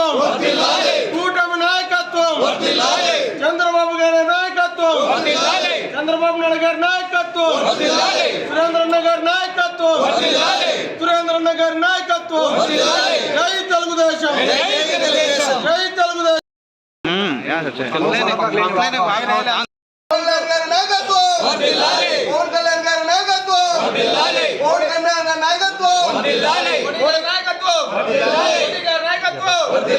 నాయకత్వం కూటమి నాయకత్వం చంద్రబాబు గారి నాయకత్వం చంద్రబాబు నాయుడు గారి నాయకత్వం సురేంద్రన్న గారి నాయకత్వం సురేంద్రన్న గారి నాయకత్వం జై తెలుగుదేశం జై తెలుగుదేశం నాయకత్వం పవన్ కళ్యాణ్ గారి నాయకత్వం అంతే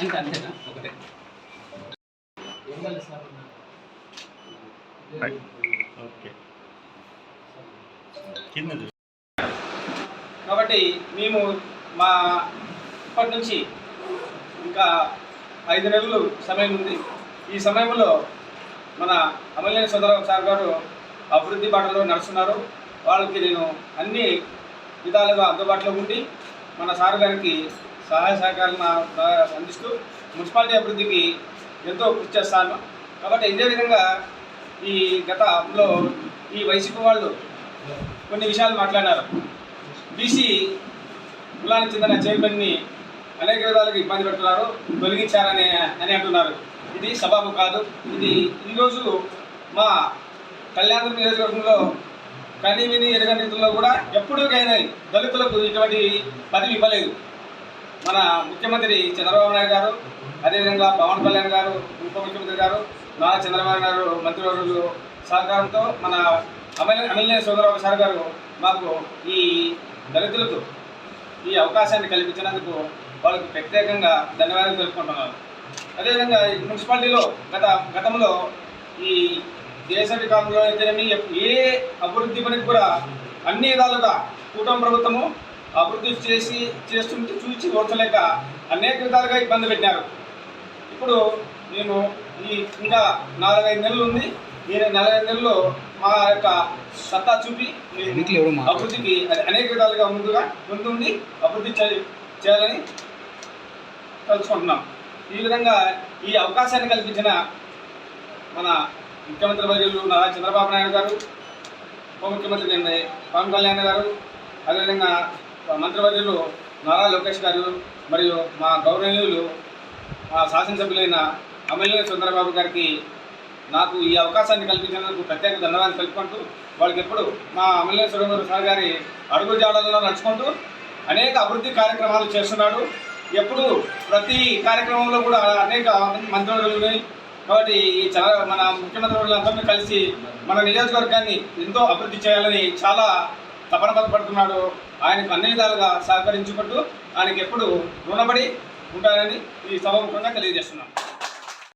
అంతేనా ఒకటే కాబట్టి మేము మా ఇప్పటి నుంచి ఇంకా ఐదు నెలలు సమయం ఉంది. ఈ సమయంలో మన అమలేని సుందరరావు సార్ గారు అభివృద్ధి బాటలో నడుస్తున్నారు. వాళ్ళకి నేను అన్ని విధాలుగా అందుబాటులో ఉండి మన సార్ గారికి సహాయ సహకారాలను అందిస్తూ మున్సిపాలిటీ అభివృద్ధికి ఎంతో కృషి చేస్తాను. కాబట్టి ఇదే విధంగా ఈ గతంలో ఈ వైసీపీ వాళ్ళు కొన్ని విషయాలు మాట్లాడారు. బీసీ కులానికి చెందిన చైర్మన్ని అనేక విధాలుగా ఇబ్బంది పెడుతున్నారు తొలగించారని అని అంటున్నారు. ఇది సబాబు కాదు. ఇది ఈరోజు మా కళ్యాణ నియోజకవర్గంలో కని విని ఎరగని రీతిలో కూడా ఎప్పుడూకైనా దళితులకు ఇటువంటి పదవి ఇవ్వలేదు. మన ముఖ్యమంత్రి చంద్రబాబు నాయుడు గారు అదేవిధంగా పవన్ కళ్యాణ్ గారు ఉప ముఖ్యమంత్రి గారు నారా చంద్రబాబు గారు మంత్రివర్గులు సహకారంతో మన అమల్ అమలనే సోదరబాబు సార్ గారు మాకు ఈ దళితులకు ఈ అవకాశాన్ని కల్పించినందుకు వాళ్ళకి ప్రత్యేకంగా ధన్యవాదాలు తెలుపుకుంటున్నాను. అదేవిధంగా ఈ మున్సిపాలిటీలో గత గతంలో ఈ దేశ కాలంలో అయితేనేమి ఏ అభివృద్ధి పనికి కూడా అన్ని విధాలుగా కూటమి ప్రభుత్వము అభివృద్ధి చేసి చేస్తుంటే చూసి ఓర్చలేక అనేక విధాలుగా ఇబ్బంది పెట్టినారు. ఇప్పుడు మేము ఈ ఇంకా నాలుగైదు నెలలు ఉంది. ఈ నలభై నెలల్లో మా యొక్క సత్తా చూపి అభివృద్ధికి అదే అనేక విధాలుగా ముందుగా ముందుండి అభివృద్ధి చేయాలని తలుచుకుంటున్నాం ఈ విధంగా ఈ అవకాశాన్ని కల్పించిన మన ముఖ్యమంత్రి వర్యులు నారా చంద్రబాబు నాయుడు గారు ఉప ముఖ్యమంత్రి నిన్న పవన్ కళ్యాణ్ గారు అదేవిధంగా మంత్రివర్యులు నారా లోకేష్ గారు మరియు మా గౌరవనీయులు మా శాసనసభ్యులైన అమల్య చంద్రబాబు గారికి నాకు ఈ అవకాశాన్ని కల్పించినందుకు ప్రత్యేక ధన్యవాదాలు తెలుపుకుంటూ వాళ్ళకి ఎప్పుడు మా అమల్య సురేంద్ర సార్ గారి అడుగు జాడల్లో నడుచుకుంటూ అనేక అభివృద్ధి కార్యక్రమాలు చేస్తున్నాడు. ఎప్పుడు ప్రతి కార్యక్రమంలో కూడా అనేక మంత్రులు కాబట్టి ఈ చాలా మన ముఖ్యమంత్రి వాళ్ళందరినీ కలిసి మన నియోజకవర్గాన్ని ఎంతో అభివృద్ధి చేయాలని చాలా తపన పడుతున్నాడు. ఆయనకు అన్ని విధాలుగా సహకరించుకుంటూ ఆయనకి ఎప్పుడు రుణపడి ఉంటానని ఈ సభముఖంగా తెలియజేస్తున్నాను